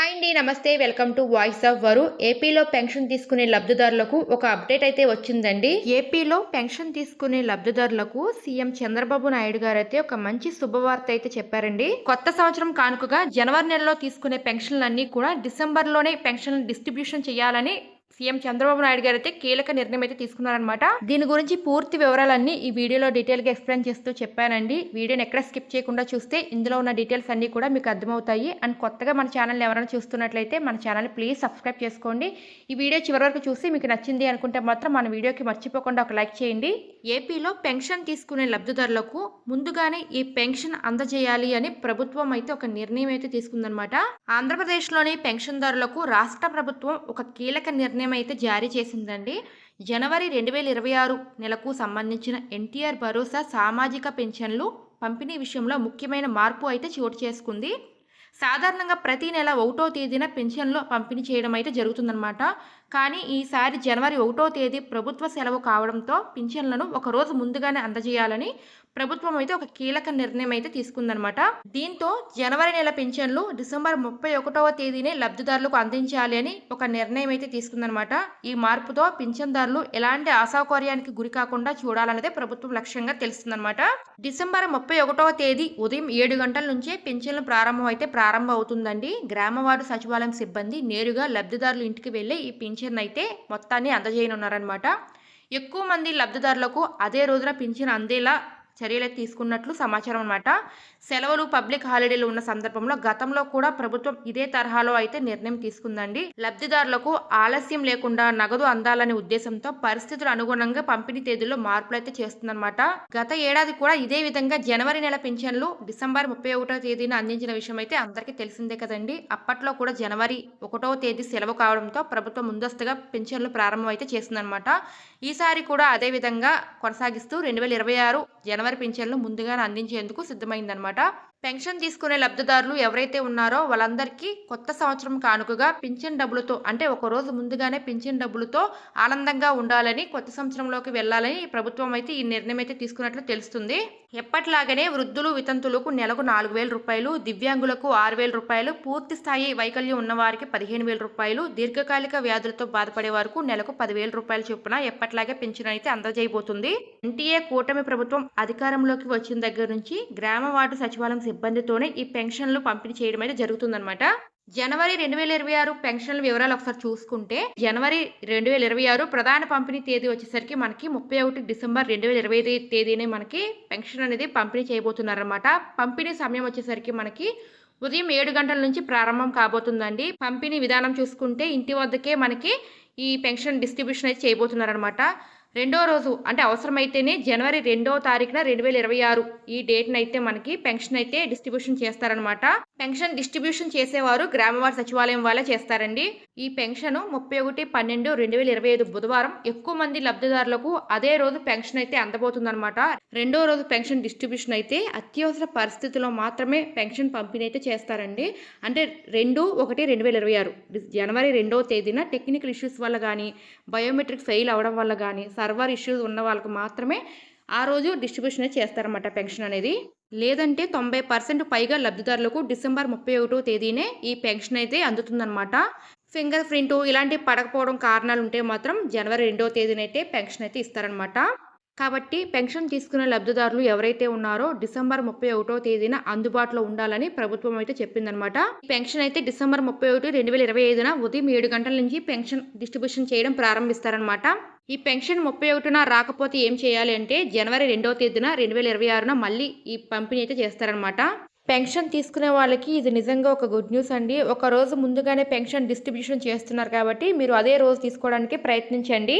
Hi అండి నమస్తే. Welcome to voice of వరు ఏపీలో పెన్షన్ తీసుకునే లబ్ధిదారులకు ఒక అప్డేట్ అయితే వచ్చిందండి. ఏపీలో పెన్షన్ తీసుకునే లబ్ధిదారులకు సీఎం చంద్రబాబు నాయుడు గారు అయితే ఒక మంచి శుభవార్త అయితే చెప్పారండి. కొత్త సంవత్సరం కానుకగా జనవరి నెలలో తీసుకునే పెన్షన్లన్నీ కూడా డిసెంబర్లోనే పెన్షన్ డిస్ట్రిబ్యూషన్ చేయాలని సీఎం చంద్రబాబు నాయుడు గారు అయితే కీలక నిర్ణయం అయితే తీసుకున్నారనమాట దీని గురించి పూర్తి వివరాలన్నీ ఈ వీడియోలో డీటెయిల్గా ఎక్స్ప్లెయిన్ చేస్తూ చెప్పానండి. వీడియోని ఎక్కడ స్కిప్ చేయకుండా చూస్తే ఇందులో ఉన్న డీటెయిల్స్ అన్ని కూడా మీకు అర్థమవుతాయి. అండ్ కొత్తగా మన ఛానల్ ఎవరైనా చూస్తున్నట్లయితే మన ఛానల్ ప్లీజ్ సబ్స్క్రైబ్ చేసుకోండి. ఈ వీడియో చివరి వరకు చూసి మీకు నచ్చింది అనుకుంటే మాత్రం మన వీడియోకి మర్చిపోకుండా ఒక లైక్ చేయండి. ఏపీలో పెన్షన్ తీసుకునే లబ్ధిదారులకు ముందుగానే ఈ పెన్షన్ అందజేయాలి అని ప్రభుత్వం అయితే ఒక నిర్ణయం అయితే తీసుకుందనమాట ఆంధ్రప్రదేశ్లోని పెన్షన్దారులకు రాష్ట్ర ప్రభుత్వం ఒక కీలక నిర్ణయం అయితే జారీ చేసిందండి. జనవరి రెండు వేల ఇరవై ఆరు నెలకు సంబంధించిన ఎన్టీఆర్ భరోసా సామాజిక పెన్షన్లు పంపిణీ విషయంలో ముఖ్యమైన మార్పు అయితే చోటు చేసుకుంది. సాధారణంగా ప్రతి నెల ఒకటో తేదీన పెన్షన్లు పంపిణీ చేయడం అయితే జరుగుతుందన్నమాట. కానీ ఈసారి జనవరి ఒకటో తేదీ ప్రభుత్వ సెలవు కావడంతో పింఛన్లను ఒకరోజు ముందుగానే అందజేయాలని ప్రభుత్వం అయితే ఒక కీలక నిర్ణయం అయితే తీసుకుందనమాట దీంతో జనవరి నెల పింఛన్లు డిసెంబర్ ముప్పై ఒకటవ తేదీనే లబ్ధిదారులకు అందించాలి అని ఒక నిర్ణయం అయితే తీసుకుందనమాట ఈ మార్పుతో పింఛన్దారులు ఎలాంటి అసౌకర్యానికి గురి కాకుండా చూడాలన్నదే ప్రభుత్వం లక్ష్యంగా తెలుస్తుందనమాట డిసెంబర్ ముప్పై ఒకటవ తేదీ ఉదయం ఏడు గంటల నుంచే పింఛన్లు ప్రారంభం అయితే ప్రారంభం అవుతుందండి. గ్రామవార్డు సచివాలయం సిబ్బంది నేరుగా లబ్ధిదారుల ఇంటికి వెళ్ళి ఈ పింఛన్ అయితే మొత్తాన్ని అందజేయనున్నారనమాట ఎక్కువ మంది లబ్ధిదారులకు అదే రోజున పింఛన్ అందేలా చర్యలు తీసుకున్నట్లు సమాచారం అనమాట సెలవులు పబ్లిక్ హాలిడేలు ఉన్న సందర్భంలో గతంలో కూడా ప్రభుత్వం ఇదే తరహాలో అయితే నిర్ణయం తీసుకుందండి. లబ్ధిదారులకు ఆలస్యం లేకుండా నగదు అందాలనే ఉద్దేశంతో పరిస్థితుల అనుగుణంగా పంపిణీ తేదీలో మార్పులు అయితే చేస్తుందన్నమాట. గత ఏడాది కూడా ఇదే విధంగా జనవరి నెల పింఛన్లు డిసెంబర్ ముప్పై ఒకటో తేదీన అందించిన విషయం అయితే అందరికీ తెలిసిందే కదండి. అప్పట్లో కూడా జనవరి ఒకటో తేదీ సెలవు కావడంతో ప్రభుత్వం ముందస్తుగా పింఛన్లు ప్రారంభం అయితే చేస్తుందన్నమాట. ఈసారి కూడా అదే విధంగా కొనసాగిస్తూ రెండు వేల ఇరవై ఆరు జనవరి పింఛన్లు ముందుగానే అందించేందుకు సిద్ధమైందనమాట. పెన్షన్ తీసుకునే లబ్ధిదారులు ఎవరైతే ఉన్నారో వాళ్ళందరికీ కొత్త సంవత్సరం కానుకగా పింఛన్ డబ్బులతో అంటే ఒక రోజు ముందుగానే పింఛన్ డబ్బులతో ఆనందంగా ఉండాలని కొత్త సంవత్సరంలోకి వెళ్ళాలని ప్రభుత్వం అయితే ఈ నిర్ణయం అయితే తీసుకున్నట్లు తెలుస్తుంది. ఎప్పట్లాగనే వృద్ధులు వితంతులకు నెలకు నాలుగు వేల రూపాయలు దివ్యాంగులకు ఆరు వేల రూపాయలు పూర్తి స్థాయి వైకల్యం ఉన్నవారికి పదిహేను వేల రూపాయలు దీర్ఘకాలిక వ్యాధులతో బాధపడే వరకు నెలకు పదివేల రూపాయల చొప్పున ఎప్పటిలాగే పింఛన్ అయితే అందజేయబోతుంది. ఎన్టీఏ కూటమి ప్రభుత్వం అధికారంలోకి వచ్చిన దగ్గర నుంచి గ్రామ వార్డు సచివాలయం సిబ్బందితోనే ఈ పెన్షన్లు పంపిణీ చేయడం అయితే జరుగుతుందన్నమాట. జనవరి రెండు వేల ఇరవై ఆరు పెన్షన్ల వివరాలు ఒకసారి చూసుకుంటే జనవరి రెండు వేల ఇరవై ఆరు ప్రధాన పంపిణీ తేదీ వచ్చేసరికి మనకి ముప్పై ఒకటి డిసెంబర్ రెండు వేల ఇరవై ఐదు తేదీనే మనకి పెన్షన్ అనేది పంపిణీ చేయబోతున్నారన్నమాట. పంపిణీ సమయం వచ్చేసరికి మనకి ఉదయం ఏడు గంటల నుంచి ప్రారంభం కాబోతుందండి. పంపిణీ విధానం చూసుకుంటే ఇంటి వద్దకే మనకి ఈ పెన్షన్ డిస్ట్రిబ్యూషన్ అయితే చేయబోతున్నారనమాట రెండో రోజు అంటే అవసరమైతేనే జనవరి రెండో తారీఖున రెండు వేల ఇరవై ఆరు ఈ డేట్ని అయితే మనకి పెన్షన్ అయితే డిస్ట్రిబ్యూషన్ చేస్తారనమాట పెన్షన్ డిస్ట్రిబ్యూషన్ చేసేవారు గ్రామవారి సచివాలయం వాళ్ళే చేస్తారండి. ఈ పెన్షన్ ముప్పై ఒకటి పన్నెండు రెండు వేల ఇరవై ఐదు బుధవారం ఎక్కువ మంది లబ్ధిదారులకు అదే రోజు పెన్షన్ అయితే అందబోతుందన్నమాట. రెండో రోజు పెన్షన్ డిస్ట్రిబ్యూషన్ అయితే అత్యవసర పరిస్థితుల్లో మాత్రమే పెన్షన్ పంపిణీ అయితే చేస్తారండి. అంటే రెండు ఒకటి రెండు వేల ఇరవై ఆరు జనవరి రెండవ తేదీన టెక్నికల్ ఇష్యూస్ వల్ల కానీ బయోమెట్రిక్ ఫెయిల్ అవడం వల్ల కానీ సర్వర్ ఇష్యూస్ ఉన్న వాళ్ళకు మాత్రమే ఆ రోజు డిస్ట్రిబ్యూషన్ చేస్తారన్నమాట పెన్షన్ అనేది. లేదంటే తొంభై పర్సెంట్ పైగా లబ్ధిదారులకు డిసెంబర్ ముప్పై ఒకటో తేదీనే ఈ పెన్షన్ అయితే అందుతుందన్నమాట. ఫింగర్ ప్రింట్ ఇలాంటివి పడకపోవడం కారణాలు ఉంటే మాత్రం జనవరి రెండవ తేదీనైతే పెన్షన్ అయితే ఇస్తారనమాట కాబట్టి పెన్షన్ తీసుకునే లబ్ధిదారులు ఎవరైతే ఉన్నారో డిసెంబర్ ముప్పై ఒకటో తేదీన అందుబాటులో ఉండాలని ప్రభుత్వం అయితే చెప్పిందనమాట. పెన్షన్ అయితే డిసెంబర్ ముప్పై ఒకటి రెండు వేల ఇరవై ఐదున ఉదయం ఏడు గంటల నుంచి పెన్షన్ డిస్ట్రిబ్యూషన్ చేయడం ప్రారంభిస్తారనమాట. ఈ పెన్షన్ ముప్పై ఒకటిన రాకపోతే ఏం చేయాలి అంటే జనవరి రెండవ తేదీన రెండు వేల ఇరవై ఆరున మళ్ళీ ఈ పంపిణీ అయితే చేస్తారనమాట. పెన్షన్ తీసుకునే వాళ్ళకి ఇది నిజంగా ఒక గుడ్ న్యూస్ అండి. ఒక రోజు ముందుగానే పెన్షన్ డిస్ట్రిబ్యూషన్ చేస్తున్నారు కాబట్టి మీరు అదే రోజు తీసుకోవడానికి ప్రయత్నించండి.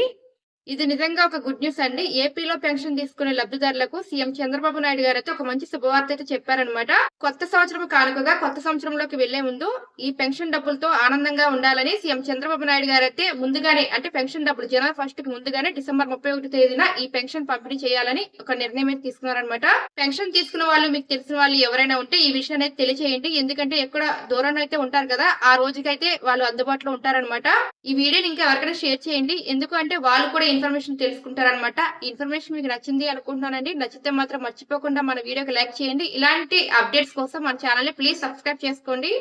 ఇది నిజంగా ఒక గుడ్ న్యూస్ అండి. ఏపీలో పెన్షన్ తీసుకునే లబ్ధిదారులకు సీఎం చంద్రబాబు నాయుడు గారు అయితే ఒక మంచి శుభవార్త అయితే చెప్పారనమాట కొత్త సంవత్సరం కానుకగా కొత్త సంవత్సరంలోకి వెళ్ళే ముందు ఈ పెన్షన్ డబ్బులతో ఆనందంగా ఉండాలని సీఎం చంద్రబాబు నాయుడు గారు అయితే ముందుగానే అంటే పెన్షన్ డబ్బులు జనవరి ఫస్ట్కి ముందుగానే డిసెంబర్ ముప్పై ఒకటి తేదీన ఈ పెన్షన్ పంపిణీ చేయాలని ఒక నిర్ణయం అయితే తీసుకున్నారనమాట పెన్షన్ తీసుకున్న వాళ్ళు మీకు తెలిసిన వాళ్ళు ఎవరైనా ఉంటే ఈ విషయాన్ని అయితే తెలియచేయండి. ఎందుకంటే ఎక్కడ దూరంలో అయితే ఉంటారు కదా ఆ రోజుకైతే వాళ్ళు అందుబాటులో ఉంటారనమాట ఈ వీడియోని ఇంకా ఎవరికైనా షేర్ చేయండి. ఎందుకంటే వాళ్ళు కూడా ఇన్ఫర్మేషన్ తెలుసుకుంటారనమాట ఈ ఇన్ఫర్మేషన్ మీకు నచ్చింది అనుకుంటున్నానండి. నచ్చితే మాత్రం మర్చిపోకుండా మన వీడియోకి లైక్ చేయండి. ఇలాంటి అప్డేట్స్ కోసం మన ఛానల్ని ప్లీజ్ సబ్స్క్రైబ్ చేసుకోండి.